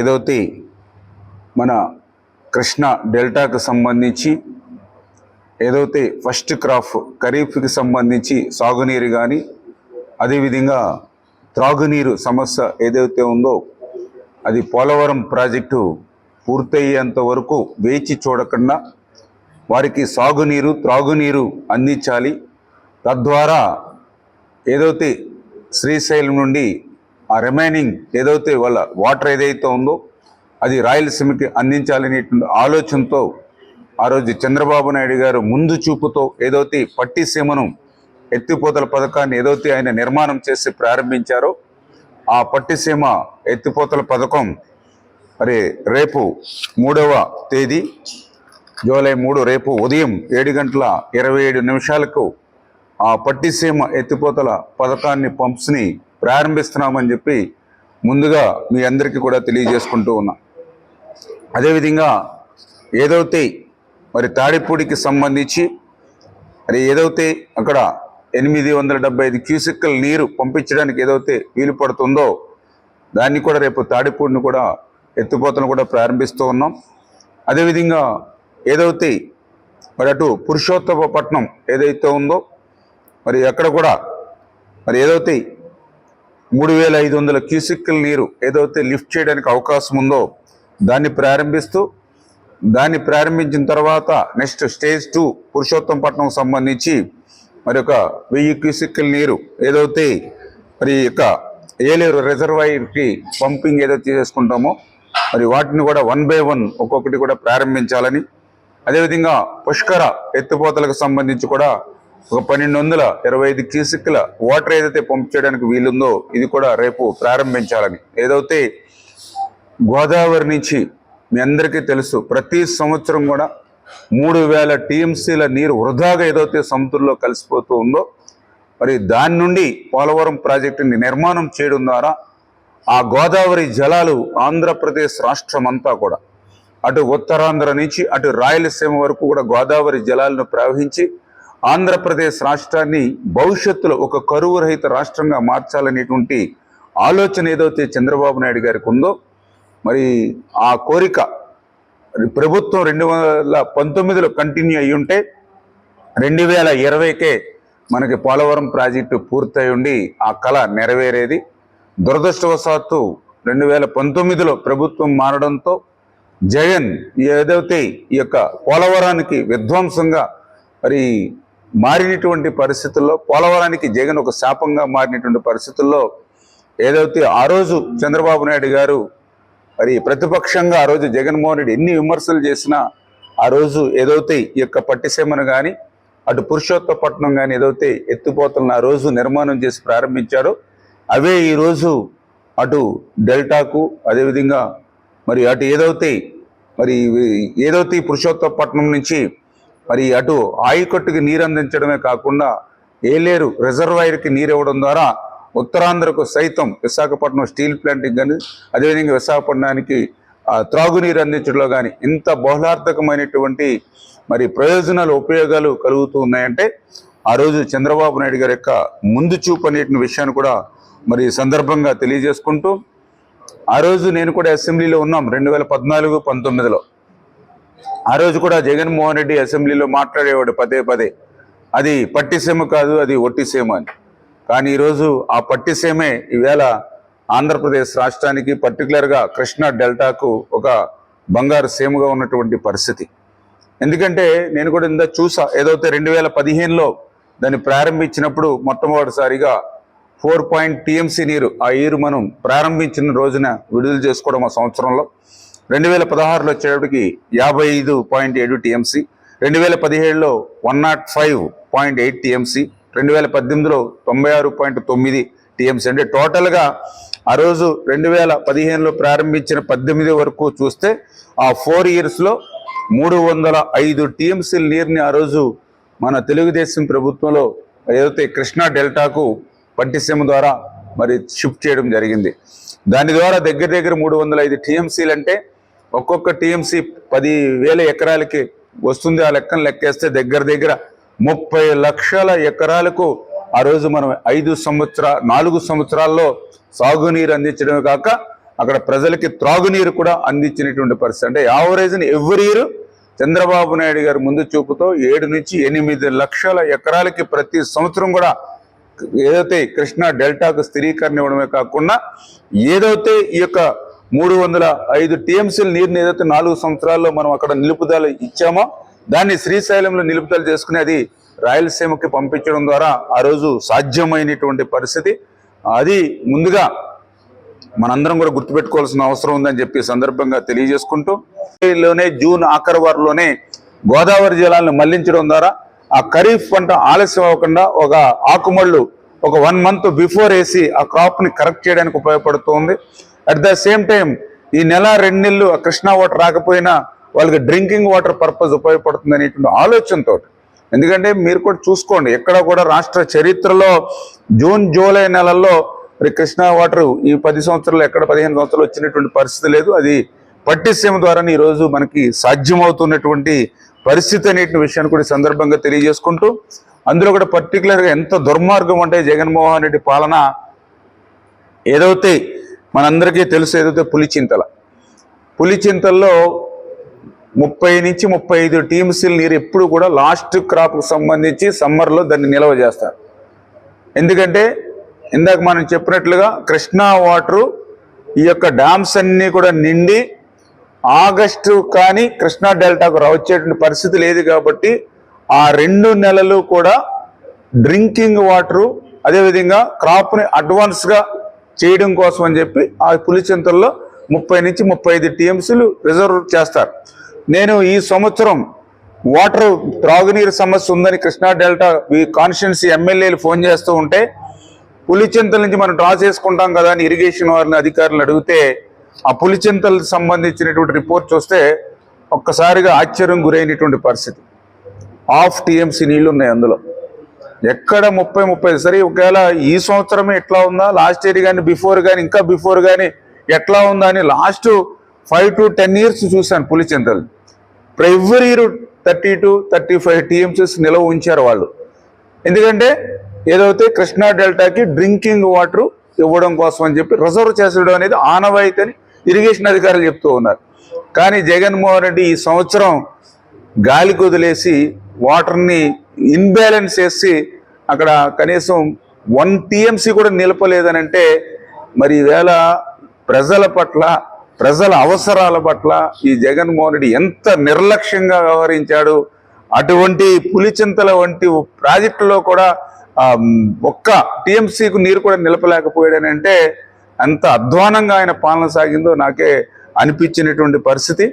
ఏదైతే మన కృష్ణ డెల్టాకు సంబంధించి ఏదైతే ఫస్ట్ క్రాప్ ఖరీఫ్కి సంబంధించి సాగునీరు కానీ అదేవిధంగా త్రాగునీరు సమస్య ఏదైతే ఉందో అది పోలవరం ప్రాజెక్టు పూర్తయ్యేంత వరకు వేచి చూడకుండా వారికి సాగునీరు త్రాగునీరు అందించాలి. తద్వారా ఏదైతే శ్రీశైలం నుండి ఆ రిమైనింగ్ ఏదైతే వాళ్ళ వాటర్ ఏదైతే ఉందో అది రాయలసీమకి అందించాలనేటువంటి ఆలోచనతో ఆ రోజు చంద్రబాబు నాయుడు గారు ముందు చూపుతో ఏదైతే పట్టిసీమను ఎత్తిపోతల పథకాన్ని ఏదైతే ఆయన నిర్మాణం చేసి ప్రారంభించారో ఆ పట్టిసీమ ఎత్తిపోతల పథకం మరి రేపు మూడవ తేదీ జూలై మూడు రేపు ఉదయం ఏడు గంటల ఇరవై ఏడు నిమిషాలకు ఆ పట్టిసీమ ఎత్తిపోతల పథకాన్ని పంప్స్ని ప్రారంభిస్తున్నామని చెప్పి ముందుగా మీ అందరికీ కూడా తెలియజేసుకుంటూ ఉన్నా. అదేవిధంగా ఏదైతే మరి తాడిపూడికి సంబంధించి మరి ఏదైతే అక్కడ ఎనిమిది వందల డెబ్బై ఐదు క్యూసిక్కల్ నీరు పంపించడానికి ఏదైతే వీలు పడుతుందో దాన్ని కూడా రేపు తాడిపూడిని కూడా ఎత్తిపోతను కూడా ప్రారంభిస్తూ ఉన్నాం. అదేవిధంగా ఏదైతే మరి అటు పురుషోత్తమ పట్నం ఏదైతే ఉందో మరి అక్కడ కూడా మరి ఏదైతే మూడు వేల ఐదు వందల క్యూసిక్ల నీరు ఏదైతే లిఫ్ట్ చేయడానికి అవకాశం ఉందో దాన్ని ప్రారంభిస్తూ దాన్ని ప్రారంభించిన తర్వాత నెక్స్ట్ స్టేజ్ టూ పురుషోత్తంపట్నం సంబంధించి మరి ఒక వెయ్యి క్యూసిక్ల నీరు ఏదైతే మరి యొక్క ఏలేరు రిజర్వాయర్కి పంపింగ్ ఏదైతే చేసుకుంటామో మరి వాటిని కూడా వన్ బై వన్ ఒక్కొక్కటి కూడా ప్రారంభించాలని. అదేవిధంగా పుష్కర ఎత్తిపోతలకు సంబంధించి కూడా ఒక పన్నెండు వందల ఇరవై ఐదు క్యూసిక్ల వాటర్ ఏదైతే పంప్ చేయడానికి వీలుందో ఇది కూడా రేపు ప్రారంభించాలని. ఏదైతే గోదావరి నుంచి మీ అందరికీ తెలుసు ప్రతి సంవత్సరం కూడా మూడు వేల టీఎంసీల నీరు వృధాగా ఏదైతే సముద్రంలో కలిసిపోతూ ఉందో మరి దాని నుండి పోలవరం ప్రాజెక్టుని నిర్మాణం చేయడం ద్వారా ఆ గోదావరి జలాలు ఆంధ్రప్రదేశ్ రాష్ట్రం అంతా కూడా అటు ఉత్తరాంధ్ర నుంచి అటు రాయలసీమ వరకు కూడా గోదావరి జలాలను ప్రవహించి ఆంధ్రప్రదేశ్ రాష్ట్రాన్ని భవిష్యత్తులో ఒక కరువు రహిత రాష్ట్రంగా మార్చాలనేటువంటి ఆలోచన ఏదైతే చంద్రబాబు నాయుడు గారికి ఉందో మరి ఆ కోరిక ప్రభుత్వం రెండు వందల పంతొమ్మిదిలో కంటిన్యూ అయ్యి ఉంటే రెండు వేల ఇరవైకే మనకి పోలవరం ప్రాజెక్టు పూర్తయి ఉండి ఆ కళ నెరవేరేది. దురదృష్టవశాత్తు రెండు వేల పంతొమ్మిదిలో ప్రభుత్వం మారడంతో జగన్ ఏదైతే ఈ యొక్క పోలవరానికి విధ్వంసంగా మరి మారినటువంటి పరిస్థితుల్లో పోలవరానికి జగన్ ఒక శాపంగా మారినటువంటి పరిస్థితుల్లో ఏదైతే ఆ రోజు చంద్రబాబు నాయుడు గారు మరి ప్రతిపక్షంగా ఆ రోజు జగన్మోహన్ రెడ్డి ఎన్ని విమర్శలు చేసినా ఆ రోజు ఏదైతే ఈ యొక్క పట్టిసీమను కానీ అటు పురుషోత్తపట్నం కానీ ఏదైతే ఎత్తిపోతలను ఆ రోజు నిర్మాణం చేసి ప్రారంభించారో అవే ఈరోజు అటు డెల్టాకు అదేవిధంగా మరి అటు ఏదైతే మరి ఏదైతే ఈ పురుషోత్తపట్నం నుంచి మరి అటు ఆయికట్టుకి నీరు అందించడమే కాకుండా ఏలేరు రిజర్వాయర్కి నీరు ఇవ్వడం ద్వారా ఉత్తరాంధ్రకు సైతం విశాఖపట్నం స్టీల్ ప్లాంట్కి కానీ అదేవిధంగా విశాఖపట్నానికి త్రాగునీరు అందించడంలో కానీ ఇంత బహుళార్థకమైనటువంటి మరి ప్రయోజనాలు ఉపయోగాలు కలుగుతూ ఉన్నాయంటే ఆ రోజు చంద్రబాబు నాయుడు గారి యొక్క ముందు చూపు అనేటువంటి విషయాన్ని కూడా మరి సందర్భంగా తెలియజేసుకుంటూ ఆ రోజు నేను కూడా అసెంబ్లీలో ఉన్నాం రెండు వేల పద్నాలుగు పంతొమ్మిదిలో. ఆ రోజు కూడా జగన్మోహన్ రెడ్డి అసెంబ్లీలో మాట్లాడేవాడు పదే పదే. అది పట్టిసీమ కాదు అది ఒట్టిసీమ అని. కానీ ఈరోజు ఆ పట్టిసీమే ఈవేళ ఆంధ్రప్రదేశ్ రాష్ట్రానికి పర్టికులర్గా కృష్ణా డెల్టాకు ఒక బంగారు సీమగా ఉన్నటువంటి పరిస్థితి. ఎందుకంటే నేను కూడా ఇందా చూసా ఏదైతే రెండు వేల పదిహేనులో దాన్ని ప్రారంభించినప్పుడు మొట్టమొదటిసారిగా ఫోర్ పాయింట్ టీఎంసీ నీరు ఆ నీరు మనం ప్రారంభించిన రోజున విడుదల చేసుకోవడం ఆ సంవత్సరంలో. రెండు వేల పదహారులో వచ్చేటప్పటికి యాభై ఐదు పాయింట్ ఏడు టీఎంసీ రెండు వేల పదిహేడులో one nought five point eight TMC రెండు వేల పద్దెనిమిదిలో తొంభై ఆరు పాయింట్ తొమ్మిది టీఎంసీ. అంటే టోటల్గా ఆ రోజు రెండు వేల పదిహేనులో ప్రారంభించిన పద్దెనిమిది వరకు చూస్తే ఆ ఫోర్ ఇయర్స్లో మూడు వందల ఐదు టీఎంసీ నీరుని ఆ రోజు మన తెలుగుదేశం ప్రభుత్వంలో ఏదైతే కృష్ణా డెల్టాకు పట్టిసీమ ద్వారా మరి షిఫ్ట్ చేయడం జరిగింది. దాని ద్వారా దగ్గర దగ్గర మూడు వందల ఐదు టీఎంసీలు అంటే ఒక్కొక్క టీఎంసీ పది వేల ఎకరాలకి వస్తుంది ఆ లెక్కను లెక్కేస్తే దగ్గర దగ్గర ముప్పై లక్షల ఎకరాలకు ఆ రోజు మనం ఐదు సంవత్సర నాలుగు సంవత్సరాల్లో సాగునీరు అందించడమే కాక అక్కడ ప్రజలకి త్రాగునీరు కూడా అందించినటువంటి పరిస్థితి. అంటే average every year Chandrababu Naidu గారి ముందు చూపుతో ఏడు నుంచి ఎనిమిది లక్షల ఎకరాలకి ప్రతి సంవత్సరం కూడా ఏదైతే కృష్ణా డెల్టాకు స్థిరీకరణ ఇవ్వడమే కాకుండా ఏదైతే ఈ యొక్క మూడు వందల ఐదు టీఎంసీల నీరుని ఏదైతే నాలుగు సంవత్సరాల్లో మనం అక్కడ నిలుపుదల ఇచ్చామో దాన్ని శ్రీశైలంలో నిలుపుదల చేసుకుని అది రాయలసీమకి పంపించడం ద్వారా ఆ రోజు సాధ్యమైనటువంటి పరిస్థితి. అది ముందుగా మనందరం కూడా గుర్తుపెట్టుకోవాల్సిన అవసరం ఉందని చెప్పి సందర్భంగా తెలియజేసుకుంటూ లోనే జూన్ ఆఖరి వారిలోనే గోదావరి జలాలను మళ్ళించడం ద్వారా ఆ ఖరీఫ్ పంట ఆలస్యం అవ్వకుండా ఒక ఆకుమళ్ళు ఒక వన్ మంత్ బిఫోర్ వేసి ఆ క్రాప్ని కరెక్ట్ చేయడానికి ఉపయోగపడుతుంది. అట్ ద సేమ్ టైం ఈ నెల రెండు నెలలు కృష్ణా వాటర్ రాకపోయినా వాళ్ళకి డ్రింకింగ్ వాటర్ పర్పస్ ఉపయోగపడుతుంది అనేటువంటి ఆలోచనతో. ఎందుకంటే మీరు కూడా చూసుకోండి ఎక్కడ కూడా రాష్ట్ర చరిత్రలో జూన్ జూలై నెలల్లో మరి కృష్ణా వాటర్ ఈ పది సంవత్సరాలు ఎక్కడ పదిహేను సంవత్సరాలు వచ్చినటువంటి పరిస్థితి లేదు. అది పట్టిసీమ ద్వారానే ఈరోజు మనకి సాధ్యమవుతున్నటువంటి పరిస్థితి అనేటువంటి విషయాన్ని కూడా సందర్భంగా తెలియజేసుకుంటూ అందులో కూడా పర్టికులర్గా ఎంత దుర్మార్గం అంటే జగన్మోహన్ రెడ్డి పాలన ఏదైతే మనందరికీ తెలుసు ఏదైతే పులిచింతల పులిచింతల్లో ముప్పై నుంచి ముప్పై ఐదు టీమ్స్ల నీరు ఎప్పుడు కూడా లాస్ట్ క్రాప్కు సంబంధించి సమ్మర్లో దాన్ని నిల్వ చేస్తారు. ఎందుకంటే ఇందాక మనం చెప్పినట్లుగా కృష్ణా వాటరు ఈ యొక్క డ్యామ్స్ అన్నీ కూడా నిండి ఆగస్టు కానీ కృష్ణా డెల్టాకు రా- వచ్చేటువంటి పరిస్థితి లేదు కాబట్టి ఆ రెండు నెలలు కూడా డ్రింకింగ్ వాటరు అదేవిధంగా క్రాప్ని అడ్వాన్స్గా చేయడం కోసం అని చెప్పి ఆ పులిచింతల్లో ముప్పై నుంచి ముప్పై ఐదు టీఎంసీలు రిజర్వ్ చేస్తారు. నేను ఈ సంవత్సరం వాటర్ త్రాగునీరు సమస్య ఉందని కృష్ణా డెల్టా ఈ కాన్స్టిట్యున్సీ ఎమ్మెల్యేలు ఫోన్ చేస్తూ ఉంటే పులిచింతల నుంచి మనం డ్రా చేసుకుంటాం కదా అని ఇరిగేషన్ వారిని అధికారులు అడిగితే ఆ పులిచింతలకు సంబంధించినటువంటి రిపోర్ట్ చూస్తే ఒక్కసారిగా ఆశ్చర్యం గురైనటువంటి పరిస్థితి. హాఫ్ టీఎంసీ నీళ్ళు ఉన్నాయి అందులో. ఎక్కడ ముప్పై ముప్పై సరే ఒకవేళ ఈ సంవత్సరమే ఎట్లా ఉందా? లాస్ట్ ఇయర్ కానీ బిఫోర్ కానీ ఇంకా బిఫోర్ కానీ ఎట్లా ఉందా అని last five to ten years చూశాను Pulichintala every year thirty to thirty five TMCs నిలవ ఉంచారు వాళ్ళు. ఎందుకంటే ఏదైతే కృష్ణా డెల్టాకి డ్రింకింగ్ వాటర్ ఇవ్వడం కోసం అని చెప్పి రిజర్వ్ చేసడం అనేది ఆనవాయితీ అని ఇరిగేషన్ అధికారులు చెప్తూ ఉన్నారు. కానీ జగన్మోహన్ రెడ్డి ఈ సంవత్సరం గాలికి వదిలేసి వాటర్ని ఇన్బ్యాలెన్స్ చేసి అక్కడ కనీసం వన్ టీఎంసీ కూడా నిలపలేదని అంటే మరి ఈవేళ ప్రజల పట్ల ప్రజల అవసరాల పట్ల ఈ జగన్మోహన్ రెడ్డి ఎంత నిర్లక్ష్యంగా వ్యవహరించాడు. అటువంటి పులిచింతల వంటి ప్రాజెక్టులో కూడా ఒక్క టీఎంసీకు నీరు కూడా నిలపలేకపోయాడని అంటే అంత అధ్వానంగా ఆయన పాలన సాగిందో నాకే అనిపించినటువంటి పరిస్థితి.